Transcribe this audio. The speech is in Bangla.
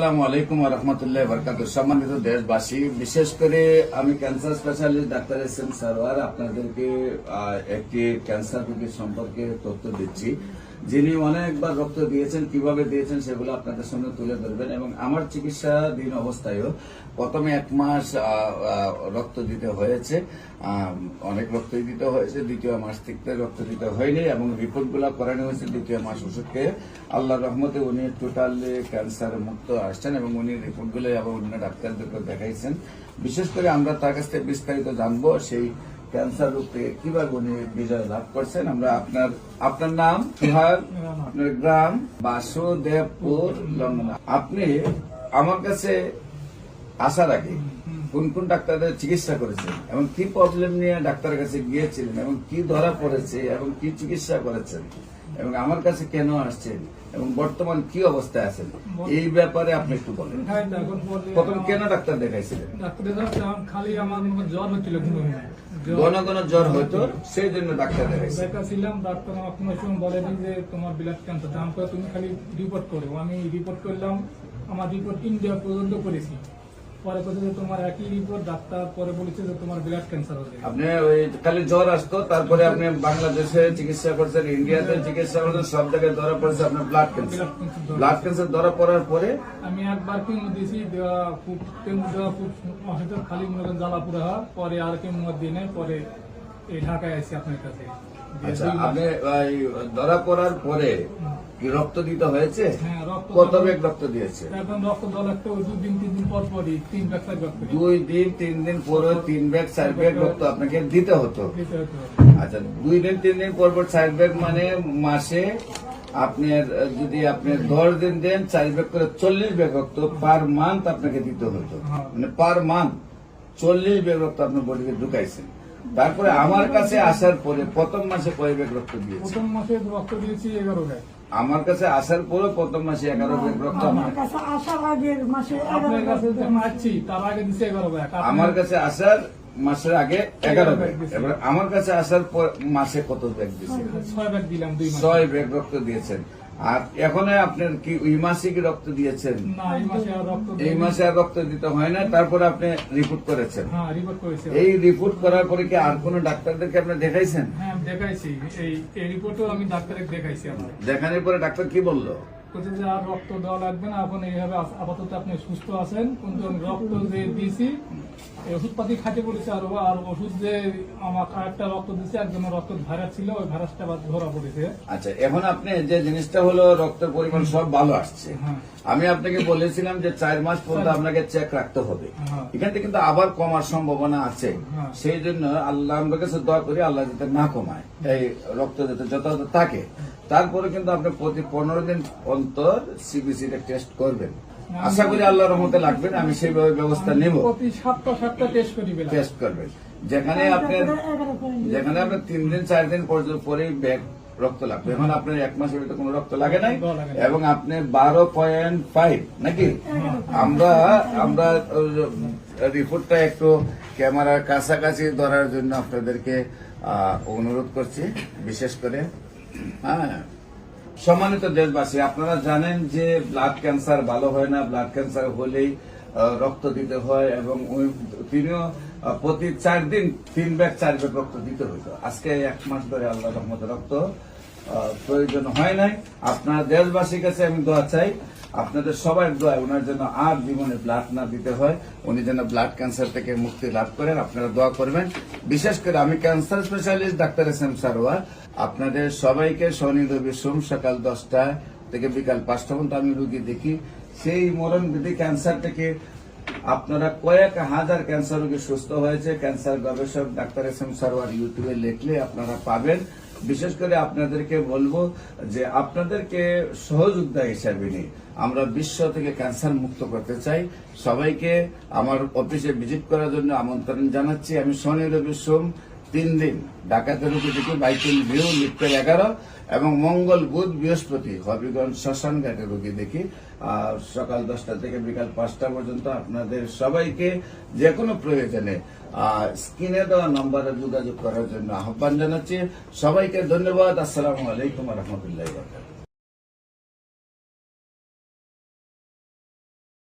আসসালামু আলাইকুম রহমতুল্লাহ বরকাত সম্মানিত দেশবাসী, বিশেষ করে আমি cancer specialist doctor S M Sarwar আপনাদেরকে একটি ক্যান্সার রোগী সম্পর্কে তথ্য দিচ্ছি। যিনি অনেকবার রক্ত দিয়েছেন, কীভাবে দিয়েছেন সেগুলো আপনাদের সামনে তুলে ধরবেন এবং আমার চিকিৎসাধীন অবস্থায়ও প্রথমে এক মাস রক্ত দিতে হয়েছে। অনেক রক্তই দিতে হয়েছে, দ্বিতীয় মাস থেকে রক্ত দিতে হয়নি এবং রিপোর্টগুলো করানো হয়েছে, দ্বিতীয় মাস ওষুধ খেয়ে। আল্লাহ রহমতে উনি টোটালি ক্যান্সার মুক্ত আসছেন এবং উনি রিপোর্টগুলো এবং অন্য ডাক্তারদেরকে দেখাইছেন। বিশেষ করে আমরা তার কাছ থেকে বিস্তারিত জানব, সেই ক্যান্সার থেকে কীভাবে উনি বিজয় লাভ করছেন আমরা আপনার আপনার নাম বিহার আপনার গ্রাম বাসুদেবপুর লঙ্গনা। আপনি আমার কাছে আসার আগে কোন কোন ডাক্তারদের চিকিৎসা করেছেন এবং কি প্রবলেম নিয়ে ডাক্তারের কাছে গিয়েছিলেন এবং কি ধরা পড়েছে এবং কি চিকিৎসা করেছেন? এবং আমার কাছে কেন আসছেন? এবং বর্তমান কি অবস্থায় আছেন? এই ব্যাপারে আপনি একটু বলেন। প্রথম কেন ডাক্তার দেখাইছিলেন? ডাক্তারের কাছে আমার খালি আমার জ্বর হচ্ছিল ঘন ঘন। জ্বর হতো সেই জন্য ডাক্তার দেখাইছেন দেখাছিলাম ডাক্তার আমার কোনো সময় বলেনি যে তোমার ব্লাড ক্যান্সার দাম করে তুমি খালি রিপোর্ট করো। আমি রিপোর্ট করলাম আমার রিপোর্ট ইন্ডিয়া পর্যন্ত করেছি। পরে বলছে যে তোমার একই রিপোর্ট ডাক্তার পরে বলেছে যে তোমার ব্লাড ক্যান্সার হবে আপনি ওই খালি জ্বর আসতো তারপরে আপনি বাংলাদেশে চিকিৎসা করছেন ইন্ডিয়াতে চিকিৎসা করছেন সব জায়গায় ধরা পড়েছে আপনার ব্লাড ক্যান্সার ব্লাড ক্যান্সার ধরা পড়ার পরে আমি একবার কেমো দিয়েছি দেওয়া খুব কেমো দেওয়া খুব অসুবিধা খালি মনে করেন জ্বালা পরে আর কেমো দিয়ে নেয় পরে এই ঢাকায় আসি আপনার কাছে। আচ্ছা আপনি ধরা পড়ার পরে কি রক্ত দিতে হয়েছে? হ্যাঁ, কত বেগ রক্ত দিয়েছে? দুই দিন তিন দিন পর তিন ব্যাগ চার ব্যাগ রক্ত আপনাকে দিতে হতো। আচ্ছা দুই দিন তিন দিন পর পর চার ব্যাগ মানে মাসে আপনার যদি আপনি দশ দিন দেন চার ব্যাগ করে চল্লিশ ব্যাগ রক্ত পার মান্থ আপনাকে দিতে হতো। হ্যাঁ। মানে পার মান্থ চল্লিশ ব্যাগ রক্ত আপনার বডিতে ঢুকাইছেন তারপরে আমার কাছে আসার পরে প্রথম মাসে কয় ব্যাগ রক্ত দিয়েছে? প্রথম মাসে রক্ত দিয়েছি এগারো ব্যাগ। আমার কাছে আসার পরে প্রথম মাসে এগারো ব্যাগ রক্ত আমার কাছে আসার আগের মাসে আপনার কাছে আসছি তার আগে দিচ্ছে এগারো ব্যাগ। আমার কাছে আসার মাসের আগে এগারো ব্যাগ। এবার আমার কাছে আসার পর মাসে কত ব্যাগ দিয়েছে ছয় ব্যাগ দিলাম ছয় ব্যাগ রক্ত দিয়েছেন। আর এখন আপনার কি ওই মাসে কি রক্ত দিয়েছেন? এই মাসে আর রক্ত দিতে হয় না তারপরে আপনি রিপোর্ট করেছেন। হ্যাঁ এই রিপোর্ট করার পরে কি আর কোন ডাক্তারদেরকে আপনি দেখাইছেন? হ্যাঁ দেখাইছি। এই রিপোর্টও আমি ডাক্তারকে দেখাইছি দেখানোর পরে ডাক্তার কি বলল? বলছে যে আর রক্ত দেওয়া লাগবে না। এখন এইভাবে আপাতত আপনি সুস্থ আছেন। কিন্তু আমি রক্ত যে দিয়েছি ওষুধপাতি খাইতে বলেছে আর আর ওষুধ যে আমার একটা রক্ত দিয়েছে একজনের রক্ত ভাইরাস ছিল ওই ভাইরাসটা ধরা পড়েছে। আচ্ছা এখন আপনি যে জিনিসটা হলো রক্তের পরিমাণ সব ভালো আসছে। হ্যাঁ। আমি আপনাকে বলেছিলাম যে চার মাস পর্যন্ত আপনাকে চেক রাখতে হবে। হ্যাঁ। এখান থেকে কিন্তু আবার কমার সম্ভাবনা আছে। হ্যাঁ। সেই জন্য আল্লাহ আমরা কাছে দোয়া করি আল্লাহ যাতে না কমায় এই রক্ত যাতে যথাযথ থাকে। তারপরে কিন্তু আপনি প্রতি পনেরো দিন অন্তর সিবিসি টেস্ট করবেন। আশা করি আল্লাহ রহমতে লাগবেন আমি সেইভাবে ব্যবস্থা নেব। প্রতি সাতটা সাতটা টেস্ট টেস্ট করবেন। যেখানে আপনার যেখানে আপনার তিন দিন চার দিন পর্যন্ত পরেই ব্যাগ রক্ত লাগবে। এখন আপনার এক মাসের ভিতরে কোনো রক্ত লাগে নাই। এবং আপনি বারো পয়েন্ট ফাইভ নাকি? আমরা আমরা রিপোর্টটা একটু ক্যামেরার কাছাকাছি ধরার জন্য আপনাদেরকে অনুরোধ করছি বিশেষ করে হ্যাঁ। সম্মানিত দেশবাসী, আপনারা জানেন যে ব্লাড ক্যান্সার ভালো হয় না ব্লাড ক্যান্সার হলেই রক্ত দিতে হয় এবং তিনিও প্রতি চার দিন তিন ব্যাগ চার ব্যাগ রক্ত দিতে হইতো। আজকে এক মাস ধরে আল্লাহ রহমত রক্ত প্রয়োজন হয় নাই। আপনার দেশবাসীর কাছে আমি দোয়া চাই, আপনাদের সবাই দোয়া, ওনার জন্য আর জীবনে ব্লাড না দিতে হয়, উনি যেন ব্লাড ক্যান্সার থেকে মুক্তি লাভ করেন, আপনারা দোয়া করবেন। বিশেষ করে আমি cancer specialist doctor S M Sarwar. আপনাদের সবাইকে শনি রবি সোম সকাল দশটা থেকে বিকাল পাঁচটা পর্যন্ত আমি রুগী দেখি। সেই মরণ বিধি ক্যান্সার থেকে আপনারা কয়েক হাজার ক্যান্সার রোগী সুস্থ হয়েছে। ক্যান্সার গবেষক ডাক্তার এস এম সারোয়ার ইউটিউবে লিখলে আপনারা পাবেন। বিশেষ করে আপনাদেরকে বলব যে আপনাদেরকে সহযোদ্ধা হিসাবে নিয়ে আমরা বিশ্ব থেকে ক্যান্সার মুক্ত করতে চাই। সবাইকে আমার অফিসে ভিজিট করার জন্য আমন্ত্রণ জানাচ্ছি। আমি সোনি রবি সোম তিন দিন। ঢাকাতে দেখি বাইতুল ভিউ লিপ্তের এগারো এবং মঙ্গল বুধ বৃহস্পতি, হবিগঞ্জ শ্মশান ঘাটে রুগী দেখি। সকাল দশটা থেকে বিকাল পাঁচটা পর্যন্ত আপনাদের সবাইকে যে কোনো প্রয়োজনে স্ক্রিনে দেওয়া নম্বরে যোগাযোগ করার জন্য আহ্বান জানাচ্ছি। সবাইকে ধন্যবাদ। আসসালামু আলাইকুম রহমতুল্লাহ